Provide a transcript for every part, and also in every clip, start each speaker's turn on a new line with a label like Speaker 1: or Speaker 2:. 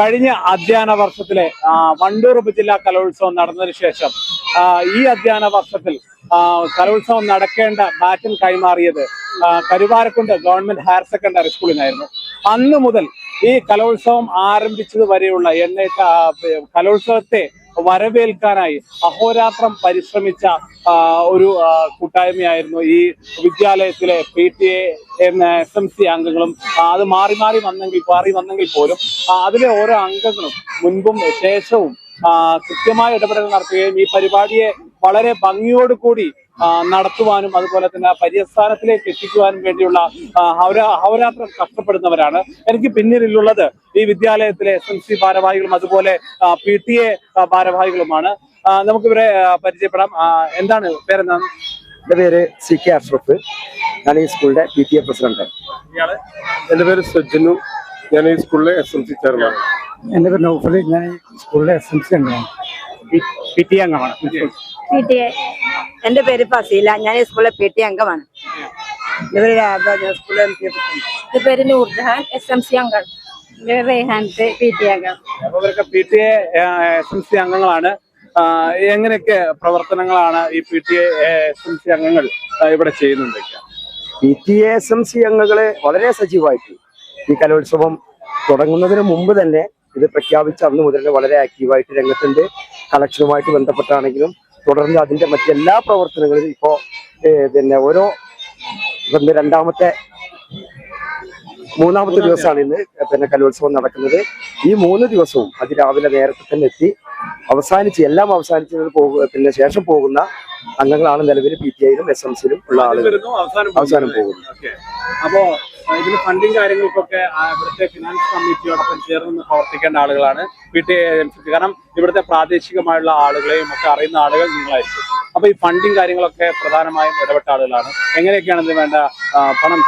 Speaker 1: കഴിഞ്ഞ അധ്യയന വർഷത്തിലെ വണ്ടൂർ ഉപജില്ലാ കലോത്സവം നടന്നതിന് ശേഷം ഈ അധ്യയന വർഷത്തിൽ കലോത്സവം നടക്കേണ്ട ബാറ്റിൽ കൈമാറിയത് കരുവാരക്കുണ്ട് ഗവൺമെന്റ് ഹയർ സെക്കൻഡറി സ്കൂളിനായിരുന്നു. അന്ന് മുതൽ ഈ കലോത്സവം ആരംഭിച്ചത് വരെയുള്ള എൻ കലോത്സവത്തെ വരവേൽക്കാനായി അഹോരാത്രം പരിശ്രമിച്ച ഒരു കൂട്ടായ്മയായിരുന്നു ഈ വിദ്യാലയത്തിലെ P T A S M C അംഗങ്ങളും അത് മാറി മാറി വന്നെങ്കിൽ മാറി വന്നെങ്കിൽ പോലും അതിലെ ഓരോ അംഗങ്ങളും മുൻപും ശേഷവും കൃത്യമായ ഇടപെടൽ നടത്തുകയും ഈ പരിപാടിയെ വളരെ ഭംഗിയോട് കൂടി ആ, നടത്തുവാനും അതുപോലെ തന്നെ ആ പര്യസ്ഥാനത്തിലേക്ക് എത്തിക്കുവാനും വേണ്ടിയുള്ള ആ, അഹോരാത്രം കഷ്ടപ്പെടുന്നവരാണ്. എനിക്ക് പിന്നിലുള്ളത് ഈ വിദ്യാലയത്തിലെ എസ് എം സി ഭാരവാഹികളും അതുപോലെ പി ടി എ ഭാരവാഹികളുമാണ്. നമുക്കിവരെ പരിചയപ്പെടാം. എന്താണ് പേരെന്താണ്
Speaker 2: എന്റെ പേര് സി കെ അഷ്റഫ്. ഞാൻ ഈ സ്കൂളിന്റെ പി ടി എ പ്രസിഡന്റ്.
Speaker 1: എന്റെ
Speaker 3: എന്റെ പേര് സജ്ജനു. ഞാൻ ഈ സ്കൂളിലെ എസ് എം സി ചെയർമാൻ
Speaker 2: എന്റെ പേര് നൗഫലി. ഞാൻ ഈ സ്കൂളിലെ എസ് എം സി അംഗമാണ്
Speaker 1: പി ടി എ അംഗമാണ്.
Speaker 4: എന്റെ പേര് ഫസീല. ഞാൻ ഈ സ്കൂളിലെ പി ടി അംഗമാണ്. എന്റെ പേര്
Speaker 5: നൂർജഹാൻ എസ് എം സി അംഗം. എന്റെ പേര് റേഹാൻത്ത് പി ടി അംഗം.
Speaker 1: അപ്പൊ P T A S M C അംഗങ്ങളാണ്. എങ്ങനെയൊക്കെ പ്രവർത്തനങ്ങളാണ് ഈ P T A S M C അംഗങ്ങൾ ഇവിടെ ചെയ്യുന്നുണ്ട്?
Speaker 2: P T A S M C അംഗങ്ങൾ വളരെ സജീവമായിട്ട് ഈ കലോത്സവം തുടങ്ങുന്നതിന് മുമ്പ് തന്നെ ഇത് പ്രഖ്യാപിച്ച അന്ന് മുതൽ വളരെ ആക്റ്റീവായിട്ട് രംഗത്തുണ്ട്. കളക്ഷനുമായിട്ട് ബന്ധപ്പെട്ടാണെങ്കിലും തുടർന്ന് അതിന്റെ മറ്റെല്ലാ പ്രവർത്തനങ്ങളും ഇപ്പോ പിന്നെ ഓരോ രണ്ടാമത്തെ മൂന്നാമത്തെ ദിവസമാണ് ഇന്ന് പിന്നെ കലോത്സവം നടക്കുന്നത്. ഈ മൂന്ന് ദിവസവും അതിരാവിലെ നേരത്തെ തന്നെ എത്തി അവസാനിച്ച് എല്ലാം അവസാനിച്ച് പോകുക പിന്നെ ശേഷം പോകുന്ന അംഗങ്ങളാണ് നിലവിൽ പി ടി ഐയിലും എസ് എം സിയിലും ഉള്ള ആളുകൾ.
Speaker 1: അവസാനം പോകുന്നത് അപ്പോ ഇതിന് ഫണ്ടിങ് കാര്യങ്ങൾക്കൊക്കെ ഇവിടുത്തെ ഫിനാൻസ് കമ്മിറ്റിയോടൊപ്പം ചേർന്ന് പ്രവർത്തിക്കേണ്ട ആളുകളാണ് പി ടി കാരണം ഇവിടുത്തെ പ്രാദേശികമായുള്ള ആളുകളെയും ഒക്കെ അറിയുന്ന ആളുകൾ നിങ്ങളായിരിക്കും. അപ്പൊ ഈ ഫണ്ടിങ് കാര്യങ്ങളൊക്കെ പ്രധാനമായും ഇടപെട്ട ആളുകളാണ്. എങ്ങനെയൊക്കെയാണ് ഇതിന് വേണ്ട പണം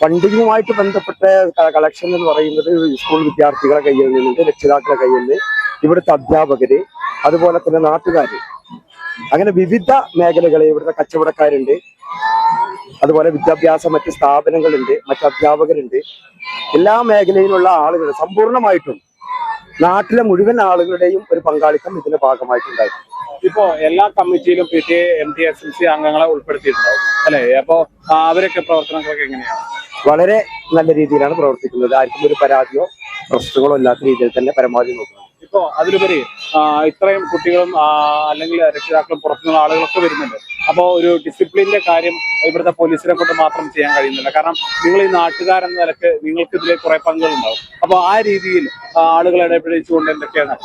Speaker 2: ഫണ്ടിങ്ങുമായിട്ട് ബന്ധപ്പെട്ട കളക്ഷൻ എന്ന് പറയുന്നത് സ്കൂൾ വിദ്യാർത്ഥികളെ കയ്യിൽ നിന്നുണ്ട് രക്ഷിതാക്കളെ കയ്യിൽ നിന്ന്. ഇവിടുത്തെ അധ്യാപകര് അതുപോലെ തന്നെ നാട്ടുകാര്. അങ്ങനെ വിവിധ മേഖലകളെ ഇവിടുത്തെ കച്ചവടക്കാരുണ്ട്. അതുപോലെ വിദ്യാഭ്യാസ മറ്റ് സ്ഥാപനങ്ങളുണ്ട് മറ്റ് അധ്യാപകരുണ്ട്. എല്ലാ മേഖലയിലുള്ള ആളുകൾ സമ്പൂർണമായിട്ടും നാട്ടിലെ മുഴുവൻ ആളുകളുടെയും ഒരു പങ്കാളിത്തം ഇതിന്റെ ഭാഗമായിട്ടുണ്ടായിരുന്നു.
Speaker 1: ഇപ്പോ എല്ലാ കമ്മിറ്റിയിലും P T M T S M C അംഗങ്ങളെ ഉൾപ്പെടുത്തിയിട്ടുണ്ടാവും അല്ലെ? അപ്പോ അവരൊക്കെ പ്രവർത്തനങ്ങളൊക്കെ എങ്ങനെയാണ്?
Speaker 2: വളരെ നല്ല രീതിയിലാണ് പ്രവർത്തിക്കുന്നത്. ആർക്കും ഒരു പരാതിയോ പ്രശ്നങ്ങളോ ഇല്ലാത്ത രീതിയിൽ തന്നെ പരമാവധി നോക്കുന്നത്
Speaker 1: ഇപ്പോ അതിലുപരി ഇത്രയും കുട്ടികളും അല്ലെങ്കിൽ രക്ഷിതാക്കളും പുറത്തുനിന്നുള്ള ആളുകളൊക്കെ വരുന്നുണ്ട്. അപ്പോൾ ഒരു ഡിസിപ്ലിന്റെ കാര്യം ഇവിടുത്തെ പോലീസിനെ കൊണ്ട് മാത്രം ചെയ്യാൻ കഴിയുന്നില്ല. കാരണം നിങ്ങൾ ഈ നാട്ടുകാരെന്ന നിലയ്ക്ക് നിങ്ങൾക്ക് ഇതിലെ കുറെ പങ്കുകളുണ്ടാവും. അപ്പോൾ ആ രീതിയിൽ ആളുകളെ ഇടപെടിച്ചുകൊണ്ട് എന്തൊക്കെയാണ്?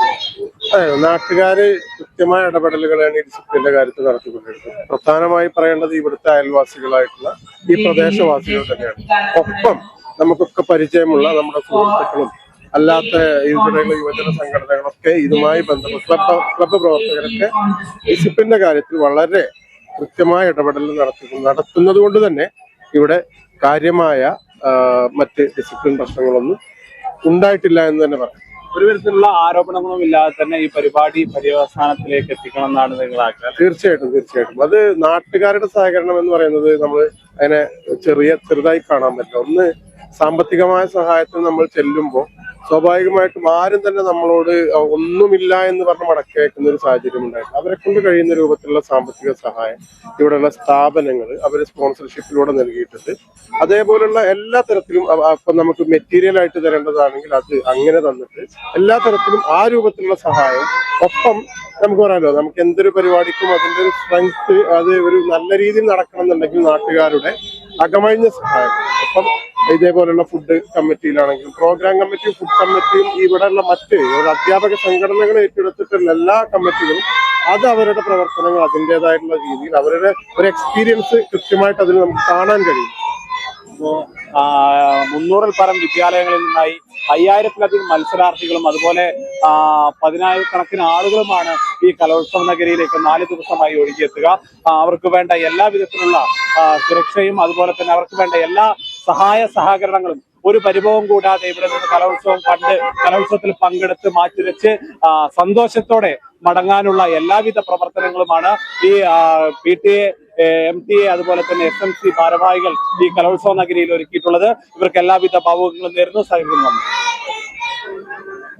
Speaker 3: അതെ നാട്ടുകാര് കൃത്യമായ ഇടപെടലുകളാണ് ഈ ഡിസിപ്ലിന്റെ കാര്യത്തിൽ നടത്തിക്കൊണ്ടിരിക്കുന്നത്. പ്രധാനമായി പറയേണ്ടത് ഇവിടുത്തെ അയൽവാസികളായിട്ടുള്ള ഈ പ്രദേശവാസികൾ തന്നെയാണ്. ഒപ്പം നമുക്കൊക്കെ പരിചയമുള്ള നമ്മുടെ സുഹൃത്തുക്കളും അല്ലാത്ത ഇവിടെയുള്ള യുവജന സംഘടനകളൊക്കെ ഇതുമായി ബന്ധപ്പെട്ട് ക്ലബ് ക്ലബ് പ്രവർത്തകരൊക്കെ ഡിസിപ്ലിന്റെ കാര്യത്തിൽ വളരെ കൃത്യമായ ഇടപെടൽ നടത്തുന്നു നടത്തുന്നത് കൊണ്ട് തന്നെ ഇവിടെ കാര്യമായ മറ്റ് ഡിസിപ്ലിൻ പ്രശ്നങ്ങളൊന്നും ഉണ്ടായിട്ടില്ല എന്ന് തന്നെ പറയാം.
Speaker 1: ഒരു വിധത്തിലുള്ള ആരോപണങ്ങളും ഇല്ലാതെ തന്നെ ഈ പരിപാടി പര്യവസാനത്തിലേക്ക് എത്തിക്കണം എന്നാണ് നിങ്ങൾ ആഗ്രഹം?
Speaker 3: തീർച്ചയായിട്ടും തീർച്ചയായിട്ടും. അത് നാട്ടുകാരുടെ സഹകരണം എന്ന് പറയുന്നത് നമ്മൾ അതിനെ ചെറിയ ചെറുതായി കാണാൻ പറ്റില്ല. ഒന്ന് സാമ്പത്തികമായ സഹായത്തിന് നമ്മൾ ചെല്ലുമ്പോൾ സ്വാഭാവികമായിട്ടും ആരും തന്നെ നമ്മളോട് ഒന്നുമില്ല എന്ന് പറഞ്ഞ് മടക്കേക്കുന്ന ഒരു സാഹചര്യം ഉണ്ടായിരുന്നു അവരെ കൊണ്ട് കഴിയുന്ന രൂപത്തിലുള്ള സാമ്പത്തിക സഹായം ഇവിടെയുള്ള സ്ഥാപനങ്ങൾ അവർ സ്പോൺസർഷിപ്പിലൂടെ നൽകിയിട്ടുണ്ട്. അതേപോലുള്ള എല്ലാ തരത്തിലും അപ്പം നമുക്ക് മെറ്റീരിയൽ ആയിട്ട് തരേണ്ടതാണെങ്കിൽ അത് അങ്ങനെ തന്നിട്ട് എല്ലാ തരത്തിലും ആ രൂപത്തിലുള്ള സഹായം ഒപ്പം നമുക്ക് പറയാലോ നമുക്ക് എന്തൊരു പരിപാടിക്കും അതിന്റെ ഒരു സ്ട്രെങ്ത് അത് ഒരു നല്ല രീതിയിൽ നടക്കണം എന്നുണ്ടെങ്കിൽ നാട്ടുകാരുടെ അകമഴിഞ്ഞ സഹായം. ഒപ്പം ഇതേപോലുള്ള ഫുഡ് കമ്മിറ്റിയിലാണെങ്കിലും പ്രോഗ്രാം കമ്മിറ്റിയും ഫുഡ് കമ്മിറ്റിയും ഇവിടെയുള്ള മറ്റ് അധ്യാപക സംഘടനകൾ ഏറ്റെടുത്തിട്ടുള്ള എല്ലാ കമ്മിറ്റികളും അത് അവരുടെ പ്രവർത്തനങ്ങൾ അതിന്റെതായിട്ടുള്ള രീതിയിൽ അവരുടെ ഒരു എക്സ്പീരിയൻസ് കൃത്യമായിട്ട് അതിൽ നമുക്ക് കാണാൻ കഴിയും.
Speaker 1: ഇപ്പോ ആ, മുന്നൂറിൽ പരം വിദ്യാലയങ്ങളിൽ നിന്നായി അയ്യായിരത്തിലധികം മത്സരാർത്ഥികളും അതുപോലെ പതിനായിരക്കണക്കിന് ആളുകളുമാണ് ഈ കലോത്സവ നഗരിയിലേക്ക് നാല് ദിവസമായി ഒഴുകിയെത്തുക. അവർക്ക് വേണ്ട എല്ലാ വിധത്തിലുള്ള സുരക്ഷയും അതുപോലെ തന്നെ അവർക്ക് വേണ്ട എല്ലാ സഹായ സഹകരണങ്ങളും ഒരു പരിഭവം കൂടാതെ ഇവിടെ നിന്ന് കലോത്സവം കണ്ട് കലോത്സവത്തിൽ പങ്കെടുത്ത് മാറ്റിവെച്ച് സന്തോഷത്തോടെ മടങ്ങാനുള്ള എല്ലാവിധ പ്രവർത്തനങ്ങളുമാണ് ഈ P T A M T A അതുപോലെ തന്നെ എസ് എം സി ഭാരവാഹികൾ ഈ കലോത്സവ നഗരിയിൽ ഒരുക്കിയിട്ടുള്ളത്. ഇവർക്ക് എല്ലാവിധ ഭാവുകങ്ങളും നേരുന്നു. സഹകരണം